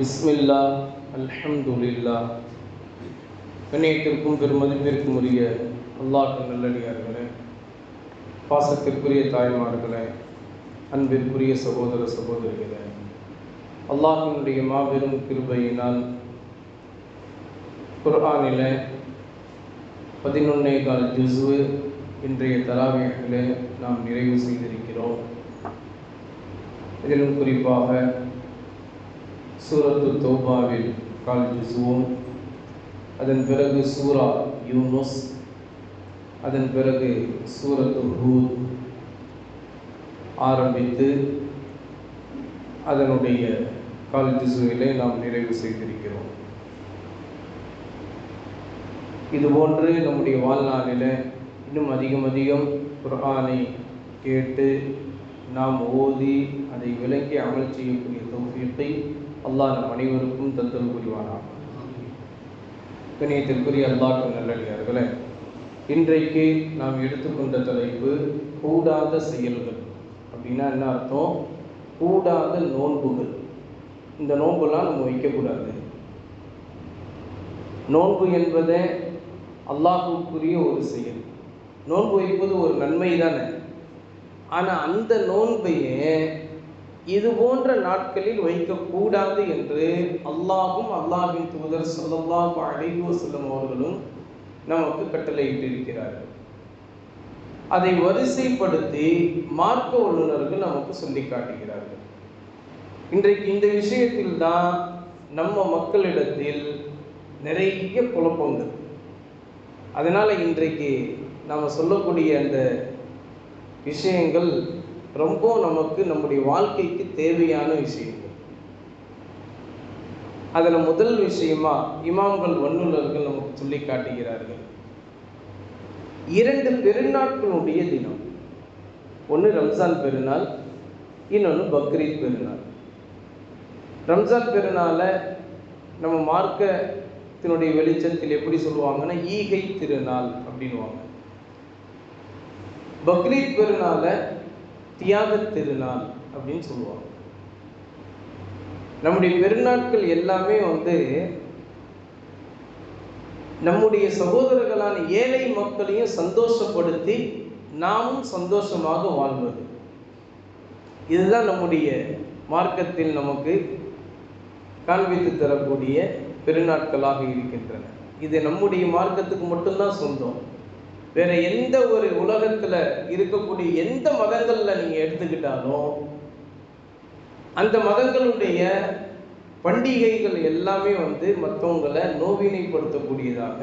பிஸ்மில்லா அல்ஹம்துல்லா கண்ணியத்திற்கும் பெருமதிப்பிற்கும் உரிய அல்லாஹ் நல்லடியார்களே பாசத்திற்குரிய தாய்மார்களே அன்பிற்குரிய சகோதர சகோதரிகளே அல்லாஹினுடைய மாபெரும் கிருபையினால் குர்ஆனில் பதினொன்னே கால் ஜுஸ்வு இன்றைய தராவியர்களை நாம் நிறைவு செய்திருக்கிறோம். இதிலும் குறிப்பாக சூரத்து தோபாவில் கால் ஜுசுவோம் அதன் பிறகு சூரா யூனுஸ். அதன் பிறகு சூரத்து ஹூத். ஆரம்பித்து அதனுடைய கால் ஜுசுவிலே நாம் நிறைவு செய்திருக்கிறோம். இதுபோன்று நம்முடைய வாழ்நாளில் இன்னும் அதிகம் அதிகம் குர்ஆனை கேட்டு நாம் ஓதி அதை விலக்கி அமல் செய்யக்கூடிய தௌஃபீத்தை அல்லாஹ் நம் அனைவருக்கும் தந்தல் புரிவானாம் கணியத்திற்குரிய அல்லாஹ் நல்லடியார்களே இன்றைக்கு நாம் எடுத்துக்கொண்ட தலைப்பு கூடாத செயல்கள். அப்படின்னா என்ன அர்த்தம்? கூடாத நோன்புகள். இந்த நோன்புலாம் நம்ம வைக்கக்கூடாது. நோன்பு என்பதே அல்லாஹுக்குரிய ஒரு செயல். நோன்பு வைப்பது ஒரு நன்மை தானே ஆனால் அந்த நோன்பையே இது போன்ற நாட்களில் வைக்கக்கூடாது என்று அல்லாஹும் அல்லாஹின் தூதர் சொல்லல்லாஹு அலைஹி செல்லும் அவர்களும் நமக்கு கட்டளையிட்டிருக்கிறார்கள். அதை வரிசைப்படுத்தி மார்க்க வல்லுநர்கள் நமக்கு சொல்லி காட்டுகிறார்கள். இன்றைக்கு இந்த விஷயத்தில் தான் நம்ம மக்களிடத்தில் நிறைய குழப்பங்கள். அதனால் இன்றைக்கு நாம் சொல்லக்கூடிய அந்த விஷயங்கள் ரொம்ப நமக்கு நம்முடைய வாழ்க்கைக்கு தேவையான விஷயங்கள். அதில் முதல் விஷயமா இமாம்கள் வன்னுலர்கள் நமக்கு சொல்லி காட்டுகிறார்கள். இரண்டு பெருநாட்களுடைய தினம். ஒன்று ரம்ஜான் பெருநாள் இன்னொன்று பக்ரீத் பெருநாள். ரம்ஜான் பெருநாளை நம்ம மார்க்கத்தினுடைய வெளிச்சத்தில் எப்படி சொல்லுவாங்கன்னா ஈகை திருநாள் அப்படின்வாங்க பக்ரீத் பெருநாளை தியாக திருநாள் அப்படின்னு சொல்லுவாங்க. நம்முடைய பெருநாட்கள் எல்லாமே வந்து நம்முடைய சகோதரர்களான ஏழை மக்களையும் சந்தோஷப்படுத்தி நாமும் சந்தோஷமாக வாழ்வது. இதுதான் நம்முடைய மார்க்கத்தில் நமக்கு காண்பித்து தரக்கூடிய பெருநாட்களாக இருக்கின்றன. இது நம்முடைய மார்க்கத்துக்கு மட்டும்தான் சொந்தம். வேற எந்த ஒரு உலகத்துல இருக்கக்கூடிய எந்த மதங்கள்ல நீங்க எடுத்துக்கிட்டாலும் அந்த மதங்களுடைய பண்டிகைகள் எல்லாமே வந்து மற்றவங்களை நோவினைப்படுத்தக்கூடியதாக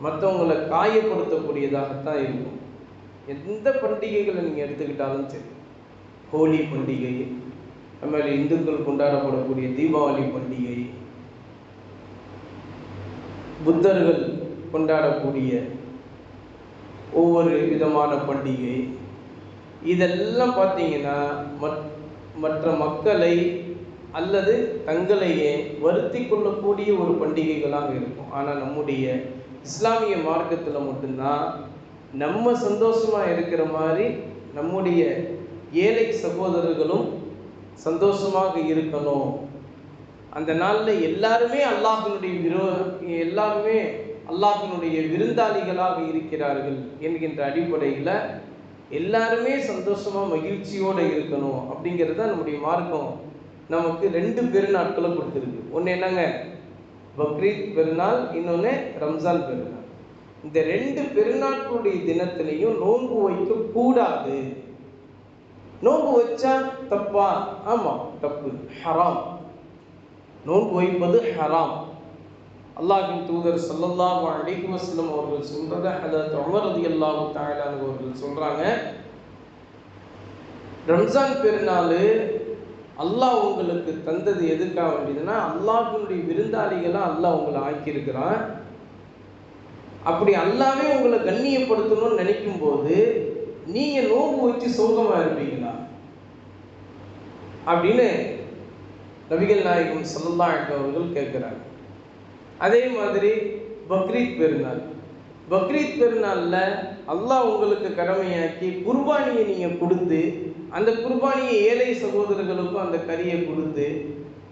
மற்றவங்களை காயப்படுத்தக்கூடியதாகத்தான் இருக்கும். எந்த பண்டிகைகளை நீங்கள் எடுத்துக்கிட்டாலும் சரி ஹோலி பண்டிகை அதுமாதிரி இந்துக்கள் கொண்டாடப்படக்கூடிய தீபாவளி பண்டிகை புத்தர்கள் கொண்டாடக்கூடிய ஒவ்வொரு விதமான பண்டிகை. இதெல்லாம் பார்த்தீங்கன்னா மற்ற மக்களை அல்லது தங்களையே வருத்தி கொள்ளக்கூடிய ஒரு பண்டிகைகளாக இருக்கும். ஆனால் நம்முடைய இஸ்லாமிய மார்க்கத்தில் மட்டும்தான் நம்ம சந்தோஷமாக இருக்கிற மாதிரி நம்முடைய ஏழை சகோதரர்களும் சந்தோஷமாக இருக்கணும். அந்த நாளில் எல்லாருமே அல்லாஹினுடைய விரோ எல்லாருமே அல்லாஹினுடைய விருந்தாளிகளாக இருக்கிறார்கள் என்கின்ற அடிப்படையில் எல்லாருமே சந்தோஷமாக மகிழ்ச்சியோடு இருக்கணும் அப்படிங்கிறது தான் நம்முடைய மார்க்கம். நமக்கு ரெண்டு பெருநாட்களை கொடுத்துருக்கு. ஒன்று என்னங்க? பக்ரீத் பெருநாள் இன்னொன்று ரம்ஜான் பெருநாள். இந்த ரெண்டு பெருநாட்களுடைய தினத்திலையும் நோன்பு வைக்க கூடாது நோன்பு வச்சா தப்பா? ஆமாம் தப்பு. ஹராம். நோன்பு வைப்பது ஹராம். அல்லாஹின் தூதர் சல்லல்லாஹு அலைஹி வஸல்லம் அவர்கள் சொல்றத ஹதரத் உமர் ரலியல்லாஹு தஆலா அவர்கள் சொல்றாங்க. ரம்ஜான் பெருநாள் அல்லாஹ் உங்களுக்கு தந்தது எதுக்காக வேண்டியதுன்னா அல்லாஹினுடைய விருந்தாளிகளாக அல்லாஹ் உங்களை ஆக்கியிருக்கிறான். அப்படி அல்லாவே உங்களை கண்ணியப்படுத்தணும்னு நினைக்கும் போது நீங்க நோம்பு வச்சு சோகமா இருப்பீங்களா? அப்படின்னு நபிகள் நாயகம் சல்லா அவர்கள் கேட்குறாங்க. அதே மாதிரி பக்ரீத் பெருநாள். பக்ரீத் பெருநாளில் அல்லாஹ் உங்களுக்கு கடமையாக்கி குர்பானியை நீங்கள் கொடுத்து அந்த குர்பானியை ஏழை சகோதரர்களுக்கும் அந்த கறியை கொடுத்து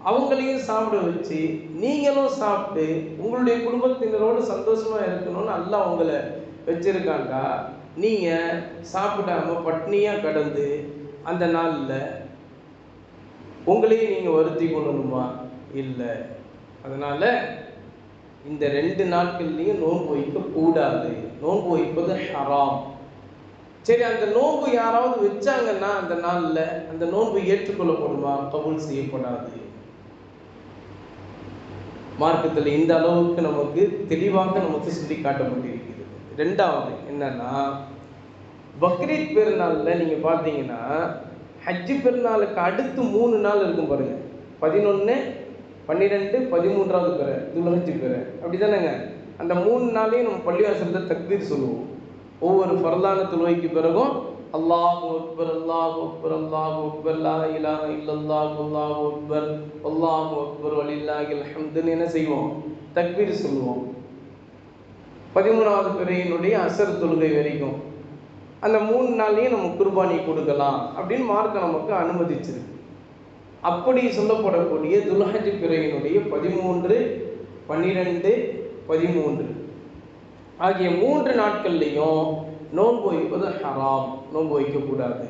அவங்களையும் சாப்பிட வச்சு நீங்களும் சாப்பிட்டு உங்களுடைய குடும்பத்தினரோடு சந்தோஷமாக இருக்கணும்னு அல்லாஹ் உங்களை வச்சிருக்காண்டா நீங்கள் சாப்பிடாம பட்னியாக கடந்து அந்த நாளில் உங்களையும் நீங்கள் வருத்தி கொள்ளணுமா? இல்லை. அதனால் இந்த ரெண்டு நாட்கள்லையும் நோன்பு வைக்க கூடாது நோன்பு வைப்பது ஹராம். சரி அந்த நோன்பு யாராவது வச்சாங்கன்னா அந்த நாள்ல அந்த நோன்பு ஏற்றுக்கொள்ளப்படுமா? கபூல் செய்யப்படாது. மார்க்கத்தில் இந்த அளவுக்கு நமக்கு தெளிவாக நமக்கு சொல்லி காட்டப்பட்டிருக்கிறது ரெண்டாவது என்னன்னா பக்ரீத் பெருநாள்ல நீங்க பார்த்தீங்கன்னா ஹஜ்ஜு பெருநாளுக்கு அடுத்து மூணு நாள் இருக்கும் பாருங்க. பதினொன்று பன்னிரெண்டு பதிமூன்றாவது பிறை துலகஜி பிறை. அப்படி தானேங்க அந்த மூணு நாளையும் நம்ம பள்ளிவாசலில் தக்தீர் சொல்லுவோம். ஒவ்வொரு ஃபர்லான தொழுகைக்கு பிறகும் அல்லாஹ் அக்பர் அல்லாஹ் அக்பர் அல்லாஹ் அக்பர் லா இலாஹ இல்லல்லாஹ் அல்லாஹ் அக்பர் அல்லாஹ் அக்பர் வலில்லாஹில் ஹம்துன்னு என்ன செய்வோம்? தக்பீர் சொல்லுவோம். பதிமூணாவது பிறையினுடைய அசர் தொழுகை வரைக்கும். அந்த மூணு நாள்லையும் நம்ம குர்பானி கொடுக்கலாம். அப்படின்னு மார்க்க நமக்கு அனுமதிச்சிருக்கு. அப்படி சொல்லப்படக்கூடிய துல்ஹஜ் பிறையினுடைய பதிமூன்று பன்னிரெண்டு பதிமூன்று. ஆகிய மூன்று நாட்கள்லையும் நோன்பு வைப்பது ஹராம் நோன்பு வைக்கக்கூடாது.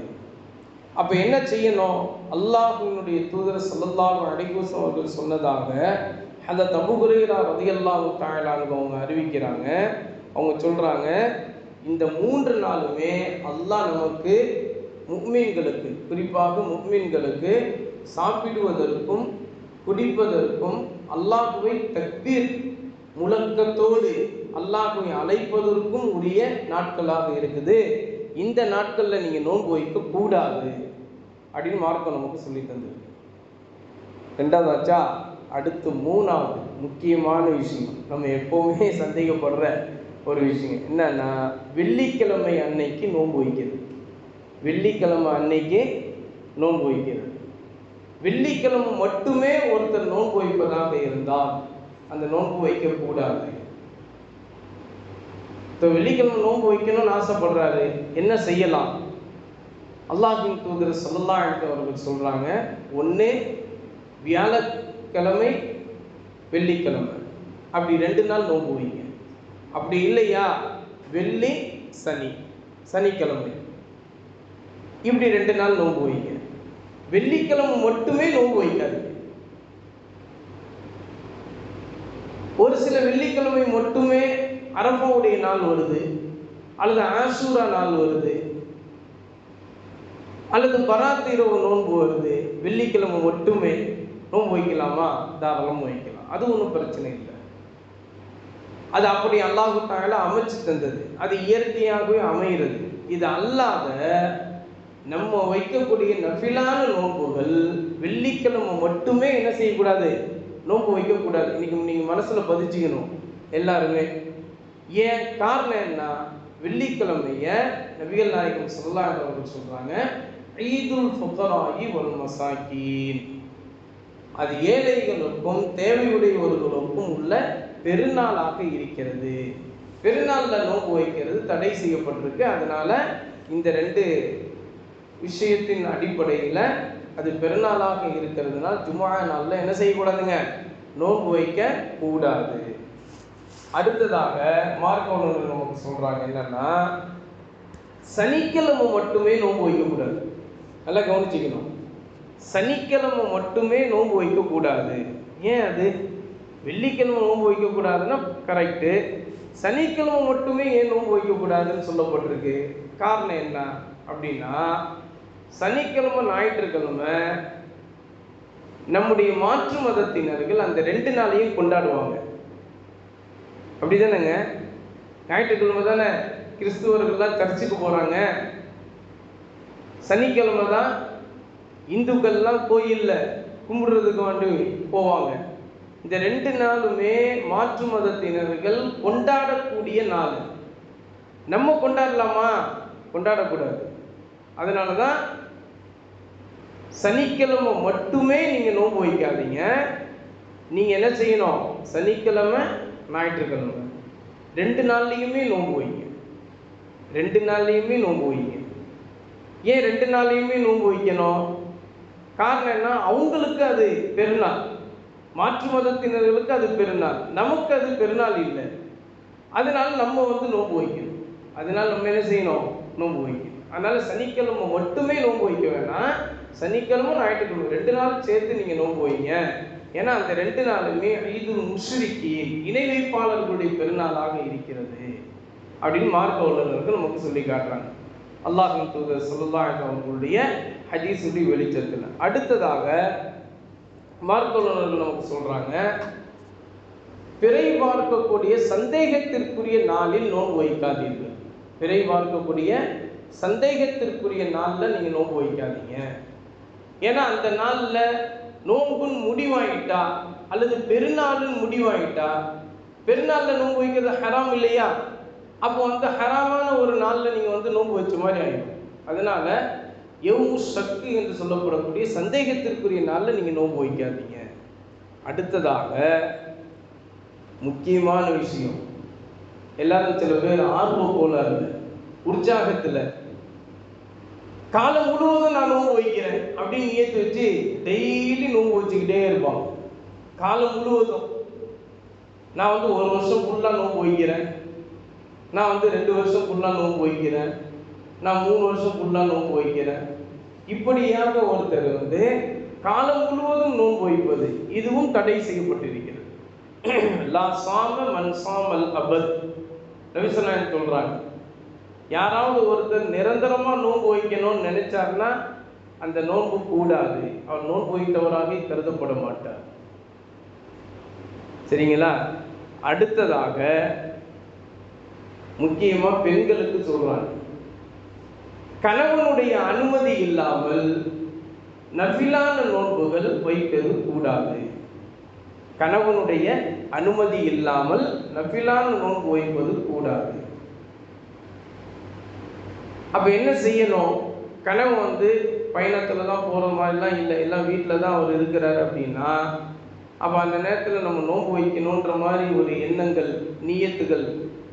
அப்போ என்ன செய்யணும்? அல்லாஹினுடைய தூதர் சல்லல்லாஹு அலைஹிவஸல்லம் அவர்கள் சொன்னதாக அந்த தபுகுரேரா ரதியல்லாஹு தாயலாங்க அவங்க அறிவிக்கிறாங்க. அவங்க சொல்கிறாங்க இந்த மூன்று நாளுமே அல்லாஹ் நமக்கு முக்மீன்களுக்கு குறிப்பாக முக்மீன்களுக்கு சாப்பிடுவதற்கும் குடிப்பதற்கும் அல்லாஹுவை தக்பீர் முழக்கத்தோடு அல்லாஹுவை அழைப்பதற்கும் உரிய நாட்களாக இருக்குது. இந்த நாட்களில் நீங்கள் நோன்பு வைக்க கூடாது அப்படின்னு மார்க்கம் நமக்கு சொல்லி தந்தது ரெண்டாவது ஆச்சா அடுத்து மூணாவது முக்கியமான விஷயம். நம்ம எப்போவுமே சந்தேகப்படுற ஒரு விஷயம். என்னன்னா வெள்ளிக்கிழமை அன்னைக்கு நோன்பு வைக்கிறது. வெள்ளிக்கிழமை அன்னைக்கு நோன்பு வைக்கிறது. வெள்ளிக்கிழமை மட்டுமே ஒருத்தர் நோன்பு வைப்பதாக இருந்தால் அந்த நோன்பு வைக்கக்கூடாது. இப்போ வெள்ளிக்கிழமை நோன்பு வைக்கணும்னு ஆசைப்படுறாரு. என்ன செய்யலாம்? அல்லாஹின் தூதர் சொல்லல்லா அவர்கள் சொல்றாங்க ஒன்று வியாழக்கிழமை வெள்ளிக்கிழமை. அப்படி ரெண்டு நாள் நோன்பு வைங்க. அப்படி இல்லையா? வெள்ளி சனி. சனிக்கிழமை. இப்படி ரெண்டு நாள் நோன்பு வைங்க. வெள்ளிக்கிழமை மட்டுமே நோன்பு வைக்காது. ஒரு சில வெள்ளிக்கிழமை மட்டுமே அரபாவுடைய நாள் வருது அல்லது ஆசூரா நாள் வருது அல்லது பராத் இரவு நோன்பு வருது வெள்ளிக்கிழமை மட்டுமே நோன்பு வைக்கலாமா? தாராளமாக வைக்கலாம். அது ஒன்றும் பிரச்சனை இல்லை. அது அப்படி அல்லாஹு தாயால அமைச்சு தந்தது. அது இயற்கையாகவே அமைகிறது. இது அல்லாத நம்ம வைக்கக்கூடிய நஃபிலான நோன்புகள் வெள்ளிக்கிழமை மட்டுமே என்ன செய்யக்கூடாது? நோன்பு வைக்கக்கூடாது. இன்னைக்கு நீங்கள் மனசில் பதிச்சுக்கணும். எல்லாருமே. ஏன்? காரணம் என்ன? வெள்ளிக்கிழமைய நபிகள் நாயகம் சொல்லலாம் சொல்கிறாங்க ஈதுல் ஃபுக்கராகி ஒரு மசாக்கீன். அது ஏழைகளுக்கும் தேவையுடையவர்களுக்கும் உள்ள பெருநாளாக இருக்கிறது. பெருநாளில் நோன்பு வைக்கிறது தடை செய்யப்பட்டிருக்கு. அதனால் இந்த ரெண்டு விஷயத்தின் அடிப்படையில் அது பெருநாளாக இருக்கிறதுனால ஜுமா நாளில் என்ன செய்யக்கூடாதுங்க? நோன்பு வைக்க கூடாது. அடுத்ததாக மார்க்க உணர்வு நமக்கு சொல்கிறாங்க என்னன்னா சனிக்கிழமை மட்டுமே நோன்பு வைக்கக்கூடாது நல்லா கவனிச்சிக்கணும். சனிக்கிழமை மட்டுமே நோன்பு வைக்கக்கூடாது ஏன் அது? வெள்ளிக்கிழமை நோன்பு வைக்கக்கூடாதுன்னா கரெக்டு சனிக்கிழமை மட்டுமே ஏன் நோன்பு வைக்கக்கூடாதுன்னு சொல்லப்பட்டிருக்கு? காரணம் என்ன அப்படின்னா சனிக்கிழமை ஞாயிற்றுக்கிழமை நம்முடைய மாற்று மதத்தினர்கள் அந்த ரெண்டு நாளையும் கொண்டாடுவாங்க. அப்படிதானேங்க? ஞாயிற்றுக்கிழமை தானே கிறிஸ்துவர்கள்லாம் சர்ச்சுக்கு போகிறாங்க சனிக்கிழமை தான் இந்துக்கள்லாம் கோயிலில் கும்பிடுறதுக்கு வந்து போவாங்க. இந்த ரெண்டு நாளுமே மாற்று மதத்தினர்கள் கொண்டாடக்கூடிய நாள். நம்ம கொண்டாடலாமா? கொண்டாடக்கூடாது. அதனால தான் சனிக்கிழமை மட்டுமே நீங்கள் நோன்பு வைக்காதீங்க. நீங்கள் என்ன செய்யணும்? சனிக்கிழமை ஞாயிற்றுக்கிழமை. ரெண்டு நாள்லையுமே நோன்பு வைங்க. ரெண்டு நாள்லையுமே நோன்பு வைங்க. ஏன் ரெண்டு நாள்லையுமே நோன்பு வைக்கணும்? காரணம் என்ன? அவங்களுக்கு அது பெருநாள். மாற்று மதத்தினர்களுக்கு அது பெருநாள். நமக்கு அது பெருநாள் இல்லை. அதனால் நம்ம வந்து நோன்பு வைக்கணும். அதனால் நம்ம என்ன செய்யணும்? நோன்பு வைக்கணும். அதனால் சனிக்கிழமை மட்டுமே நோன்பு வைக்க வேணாம். சனிக்கிழமை ஞாயிற்றுக்கிழமை ரெண்டு நாள் சேர்த்து நீங்கள் நோன்பு வைங்க. ஏன்னா அந்த ரெண்டு நாளுமே ஈது முஷ்ரிக்கி இணை வைப்பாளர்களுடைய பெருநாளாக இருக்கிறது. அப்படின்னு மார்க்க உள்ளவர்களுக்கு நமக்கு சொல்லி காட்டுறாங்க. அல்லாஹின் தூதர் ஸல்லல்லாஹு அவர்களுடைய ஹதீஸுடைய வெளிச்சத்தில். அடுத்ததாக மார்க்க உள்ளவர்கள் நமக்கு சொல்கிறாங்க பிறை பார்க்கக்கூடிய சந்தேகத்திற்குரிய நாளில் நோன்பு வைக்காதீர்கள். பிறை பார்க்கக்கூடிய சந்தேகத்திற்குரிய நாளில் நீங்கள் நோன்பு வைக்காதீங்க. ஏன்னா அந்த நாளில் நோன்புன்னு முடிவாயிட்டா அல்லது பெருநாள்னு முடிவாயிட்டா? பெருநாளில் நோன்பு வைக்கிறது ஹராம் இல்லையா? அப்போ அந்த ஹராமான ஒரு நாளில் நீங்கள் வந்து நோன்பு வச்ச மாதிரி ஆகிடும் அதனால எவ்வளவு சக்கு என்று சொல்லப்படக்கூடிய சந்தேகத்திற்குரிய நாளில் நீங்கள் நோன்பு வைக்காதீங்க. அடுத்ததாக முக்கியமான விஷயம். எல்லாரும் சில பேர் ஆர்வ கோளாறுல உற்சாகத்தில் காலம் முழுவதும் நான் நோன்பு வைக்கிறேன் அப்படின்னு ஏற்றி வச்சு டெய்லி நோன்பு வச்சுக்கிட்டே இருப்பான். காலம் முழுவதும். நான் வந்து ஒரு வருஷம் ஃபுல்லாக நோன்பு வைக்கிறேன். நான் வந்து ரெண்டு வருஷம் ஃபுல்லாக நோன்பு வைக்கிறேன். நான் மூணு வருஷம் ஃபுல்லாக நோன்பு வைக்கிறேன். இப்படியாக ஒருத்தர் வந்து காலம் முழுவதும் நோன்பு வைப்பது இதுவும் தடை செய்யப்பட்டிருக்கிறது. லா சாம மன் சாமல் அபத். ரவிசநாயன் சொல்கிறாங்க யாராவது ஒருத்தர் நிரந்தரமா நோன்பு வைக்கணும்னு நினைச்சார்னா அந்த நோன்பு கூடாது. அவர் நோன்பு வைத்தவராக கருதப்பட மாட்டார். சரிங்களா? அடுத்ததாக முக்கியமா பெண்களுக்கு சொல்றாங்க. கணவனுடைய அனுமதி இல்லாமல் நஃபிலான நோன்புகள் வைப்பது கூடாது. கணவனுடைய அனுமதி இல்லாமல் நஃபிலான நோன்பு வைப்பது கூடாது. அப்போ என்ன செய்யணும்? கணவன் வந்து பயணத்தில் தான் போகிற மாதிரிலாம் இல்லை. எல்லாம் வீட்டில் தான் அவர் இருக்கிறார் அப்படின்னா அப்போ அந்த நேரத்தில் நம்ம நோன்பு வைக்கணுன்ற மாதிரி ஒரு எண்ணங்கள் நீயத்துகள்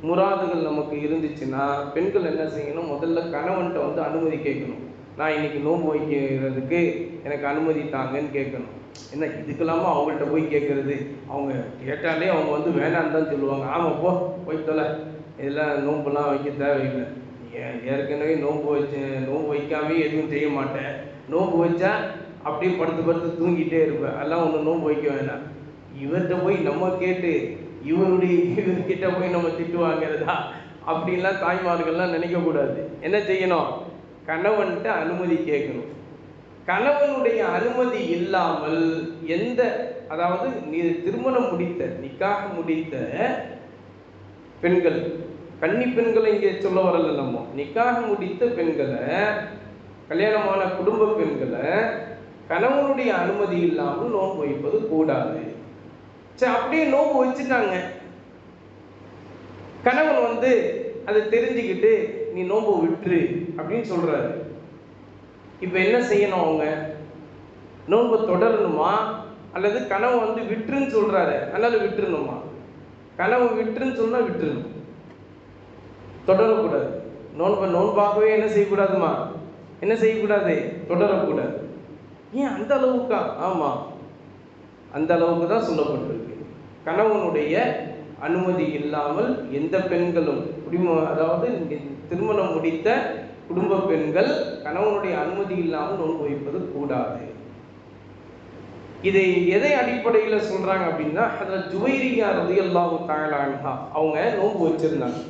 முராதுகள் நமக்கு இருந்துச்சுன்னா பெண்கள் என்ன செய்யணும்? முதல்ல கணவன்கிட்ட வந்து அனுமதி கேட்கணும். நான் இன்னைக்கு நோன்பு வைக்கிறதுக்கு எனக்கு அனுமதி தாங்கன்னு கேட்கணும். என்ன இதுக்கெல்லாமா அவங்கள்ட்ட போய் கேட்குறது? அவங்க கேட்டாலே அவங்க வந்து வேணான்னு தான் சொல்லுவாங்க. ஆமாம் போ போய் தொலை. இதெல்லாம் நோன்புலாம் வைக்க தேவையில்லை. ஏற்கனவே நோன்பு வச்சு நோன்பு வைக்காமே எதுவும் செய்ய மாட்டேன். நோன்பு வச்சா அப்படியே படுத்து படுத்து தூங்கிட்டே இருப்பேன். அதெல்லாம் ஒன்று நோன்பு வைக்க வேணாம். இவர்கிட்ட போய் நம்ம கேட்டு இவருடைய இவர்கிட்ட போய் நம்ம திட்டு வாங்கிறதா? அப்படின்லாம் தாய்மார்கள்லாம் நினைக்கக்கூடாது. என்ன செய்யணும்? கணவன்கிட்ட அனுமதி கேட்கணும். கணவனுடைய அனுமதி இல்லாமல் எந்த அதாவது நீ திருமணம் முடித்த நிக்காக முடித்த பெண்கள் கன்னி பெண்களை இங்கே சொல்ல வரல நம்ம. நிக்காக முடித்த பெண்களை கல்யாணமான குடும்ப பெண்களை கணவனுடைய அனுமதி இல்லாமல் நோன்பு வைப்பது கூடாது. சரி அப்படியே நோன்பு வச்சுட்டாங்க. கணவன் வந்து அதை தெரிஞ்சுக்கிட்டு நீ நோன்பு விட்டுரு அப்படின்னு சொல்றாரு. இப்போ என்ன செய்யணும் அவங்க? நோன்பு தொடரணுமா? அல்லது கனவு வந்து விட்டுருன்னு சொல்றாரு. அதனால விட்டுருணுமா கணவன் விட்டுருன்னு சொன்னா விட்டுருணும் தொடரக்கூடாது. நோன்பை நோன்பாகவே என்ன செய்யக்கூடாதுமா? என்ன செய்யக்கூடாது? தொடரக்கூடாது. ஏன் அந்த அளவுக்கா? ஆமாம் அந்த அளவுக்கு தான் சொல்லப்பட்டிருக்கு. கணவனுடைய அனுமதி இல்லாமல் எந்த பெண்களும் குடிம அதாவது திருமணம் முடித்த குடும்ப பெண்கள் கணவனுடைய அனுமதி இல்லாமல் நோன்பு வைப்பது கூடாது. இதை எதை அடிப்படையில் சொல்கிறாங்க அப்படின்னா அதில் ஜுவைரியா ரலியல்லாஹு தஆலா அன்ஹா அவங்க நோன்பு வச்சிருந்தாங்க.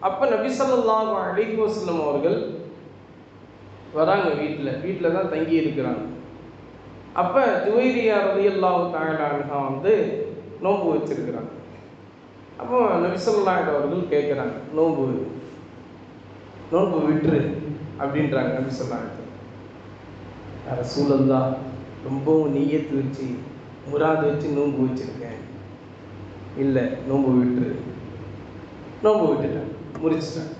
அப்போ நபி ஸல்லல்லாஹு அலைஹி அவர்கள் வராங்க வீட்டில் வீட்டில் தான் தங்கி இருக்கிறாங்க. அப்போ ஜுவைரியா ரலியல்லாஹு தஆலா அன்ஹா வந்து நோன்பு வச்சிருக்கிறாங்க. அப்போ நபி அவர்கள் கேட்குறாங்க நோன்பு நோன்பு விட்டுரு அப்படின்றாங்க நபி வேறு அலைஹி சூழல்லா ரொம்பவும் நீயத்து வச்சு முராது வச்சு நோன்பு வச்சிருக்கேன். இல்லை நோன்பு விட்டுரு. நோன்பு விட்டுட்டேன் முறிச்சிட்டேன்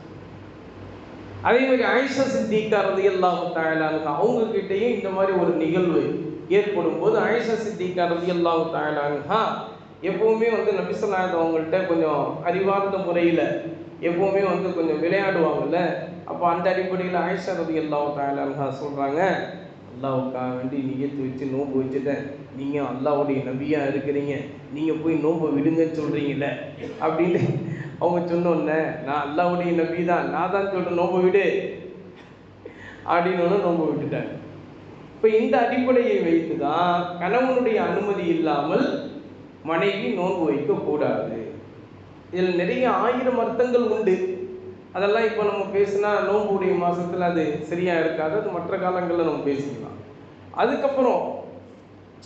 அதே மாதிரி ஆயிஷா சித்திகா ரலியல்லாஹு தஆலா அன்ஹா அவங்க கிட்டேயும் இந்த மாதிரி ஒரு நிகழ்வு ஏற்படும் போது ஆயிஷா சித்திகா ரலியல்லாஹு தஆலா அன்ஹா எப்பவுமே வந்து நபிசல்லாஹ் அவங்கள்ட்ட கொஞ்சம் அறிவார்ந்த முறையில் எப்பவுமே வந்து கொஞ்சம் விளையாடுவாங்கல்ல அப்போ அந்த அடிப்படையில் ஆயிஷா ரலியல்லாஹு தஆலா அன்ஹா சொல்கிறாங்க அல்லாவுக்காக வேண்டி நிகழ்த்து வச்சு நோன்பு வச்சுட்டேன். நீங்கள் அல்லாவுடைய நபியாக இருக்கிறீங்க. நீங்கள் போய் நோன்பை விடுங்கன்னு சொல்கிறீங்களே அப்படின்னு அவங்க சொன்னோன்னே நான் அல்லாவுடைய நபி தான் நான் தான் சொல்கிறேன் நோம்பு விடு. அப்படின்னு நோம்பு விட்டுட்டேன் இப்போ இந்த அடிப்படையை வைத்து தான் கணவனுடைய அனுமதி இல்லாமல் மனைவி நோன்பு வைக்கக்கூடாது இதில் நிறைய ஆயிரம் அர்த்தங்கள் உண்டு. அதெல்லாம் இப்போ நம்ம பேசினா நோன்புடைய மாதத்தில் அது சரியாக இருக்காது. அது மற்ற காலங்களில் நம்ம பேசிக்கலாம். அதுக்கப்புறம்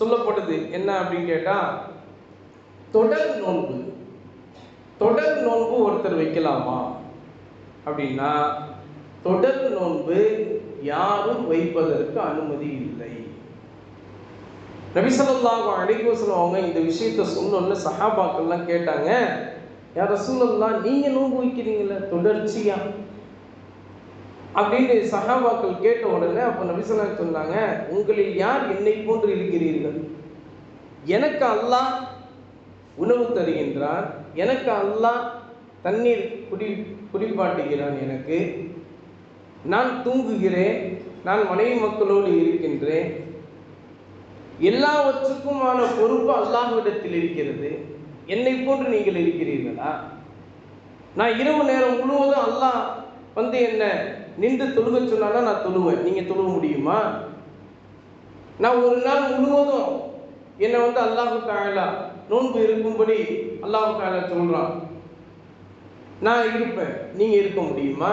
சொல்லப்படுது என்ன அப்படின்னு கேட்டால் தொடர் நோன்பு. தொடர் நோன்பு ஒருத்தர் வைக்கலாமா? அப்படின்னா தொடர் நோன்பு யாரும் வைப்பதற்கு அனுமதி இல்லை. நபிசல்லாஹு அலிகோசலம் அவங்க இந்த விஷயத்த சொன்னோன்னு சஹாபாக்கள்லாம் கேட்டாங்க யார் ரசூலல்லா நீங்கள் நோன்பு வைக்கிறீங்களே தொடர்ச்சியா? அப்படின்னு சஹாபாக்கள் கேட்ட உடனே அப்போ நபிசல்லாம் சொன்னாங்க உங்களில் யார் என்னை போன்று இருக்கிறீர்கள்? எனக்கு அல்லாஹ் உணவு தருகின்றான் எனக்கு அல்லாஹ் தண்ணீர் குடி குடிப்பாட்டுகிறான் எனக்கு. நான் தூங்குகிறேன் நான் மனைவி மக்களோடு இருக்கின்றேன். எல்லாவற்றுக்குமான பொறுப்பு அல்லாஹ்விடத்தில் இருக்கிறது. என்னை போன்று நீங்கள் இருக்கிறீர்களா? நான் இரவு நேரம் முழுவதும் அல்லாஹ் வந்து என்ன நின்று தொழுக சொன்னாலும் நான் தொழுவேன். நீங்கள் தொழுவ முடியுமா? நான் ஒரு நாள் முழுவதும் என்னை வந்து அல்லாஹு தாயலா நோன்பு இருக்கும்படி அல்லாஹு தாயலா சொல்கிறான் நான் இருப்பேன். நீங்கள் இருக்க முடியுமா?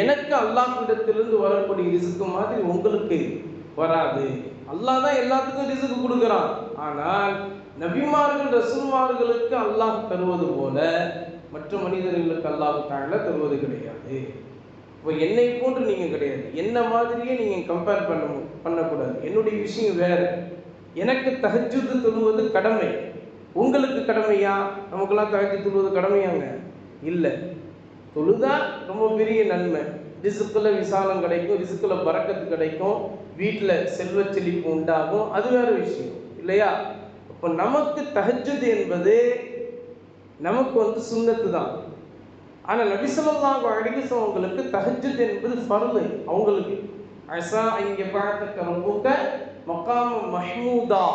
எனக்கு அல்லாஹ்விடத்திலிருந்து வரக்கூடிய ரிசுக்கு மாதிரி உங்களுக்கு வராது. அல்லாஹ் தான் எல்லாத்துக்கும் ரிசுக்கு கொடுக்குறான். ஆனால் நபிமார்கள் ரசூல்மார்களுக்கு அல்லாஹ் தருவது போல மற்ற மனிதர்களுக்கு அல்லாஹ் தாங்கள தருவது கிடையாது. இப்போ என்னை போன்று நீங்கள் கிடையாது. என்ன மாதிரியே நீங்கள் கம்பேர் பண்ண பண்ணக்கூடாது. என்னுடைய விஷயம் வேறு. எனக்கு தகஜுது தொழுவது கடமை. உங்களுக்கு கடமையா? நமக்கெல்லாம் தகஜு தொழுவது கடமையாங்க. இல்லை. தொழுதா ரொம்ப பெரிய நன்மை. ரிசுக்கில் விசாலம் கிடைக்கும் ரிசுக்கில் பறக்கத்து கிடைக்கும். வீட்டில் செல்வ செழிப்பு உண்டாகும். அது வேற விஷயம். இல்லையா? இப்போ நமக்கு தகச்சது என்பது நமக்கு வந்து சுண்ணத்து தான். ஆனால் நபிசல்லாஹு அடிகசம் அவங்களுக்கு என்பது ஃபர்லு அவங்களுக்கு. அசா இங்கே பார்த்த ரொம்ப மக்காம மஹ்மூதா.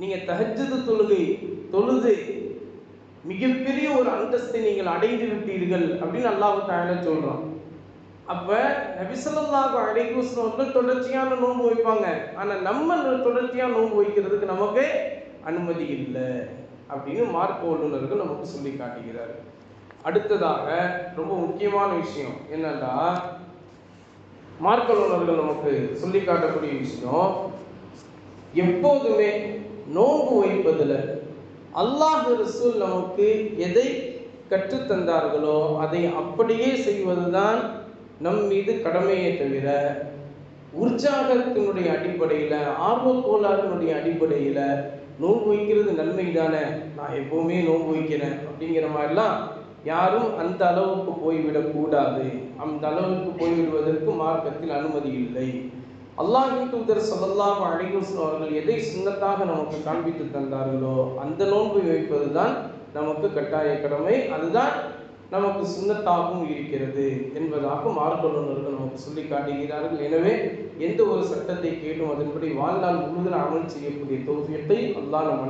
நீங்கள் தஹஜுது தொழுகை தொழுது மிகப்பெரிய ஒரு அந்தஸ்தை நீங்கள் அடைந்து விட்டீர்கள் அப்படின்னு அல்லாஹு தாயால சொல்கிறான் அப்போ நபிசல்லாஹு அலைகுஸ்லம் தொடர்ச்சியான நோன்பு வைப்பாங்க. ஆனால் நம்ம தொடர்ச்சியாக நோன்பு வைக்கிறதுக்கு நமக்கு அனுமதி இல்லை அப்படின்னு மார்க்க வல்லுநர்கள் நமக்கு சொல்லி காட்டுகிறார். அடுத்ததாக ரொம்ப முக்கியமான விஷயம் என்னன்னா மார்க்க வல்லுநர்கள் நமக்கு சொல்லி காட்டக்கூடிய விஷயம் எப்போதுமே நோன்பு வைப்பதில் அல்லாஹ் ரசூல் நமக்கு எதை கற்றுத்தந்தார்களோ அதை அப்படியே செய்வதுதான் நம் மீது கடமையை தவிர உற்சாகத்தினுடைய அடிப்படையில் ஆர்வக்கோளாறினுடைய அடிப்படையில் நோன்பு வைக்கிறது நன்மை தானே நான் எப்போவுமே நோன்பு வைக்கிறேன் அப்படிங்கிற மாதிரிலாம் யாரும் அந்த அளவுக்கு போய்விடக்கூடாது. அந்த அளவுக்கு போய்விடுவதற்கு மார்க்கத்தில் அனுமதி இல்லை. அல்லாஹின் தூதர் சொல்லலாம் அழைகுஸ்லம் அவர்கள் எதை சின்னத்தாக நமக்கு காண்பித்து தந்தார்களோ அந்த நோன்பு வைப்பது தான் நமக்கு கட்டாய கடமை. அதுதான் நமக்கு சுண்ணத்தாகவும் இருக்கிறது என்பதாக மார்க்கொள்ளுநர்கள் நமக்கு சொல்லி காட்டுகிறார்கள். எனவே எந்த ஒரு சட்டத்தை கேட்டும் அதன்படி வாழ்நாள் முழுவதும் அமல் செய்யக்கூடிய தோல்வியத்தை அல்லாஹ் நம்ம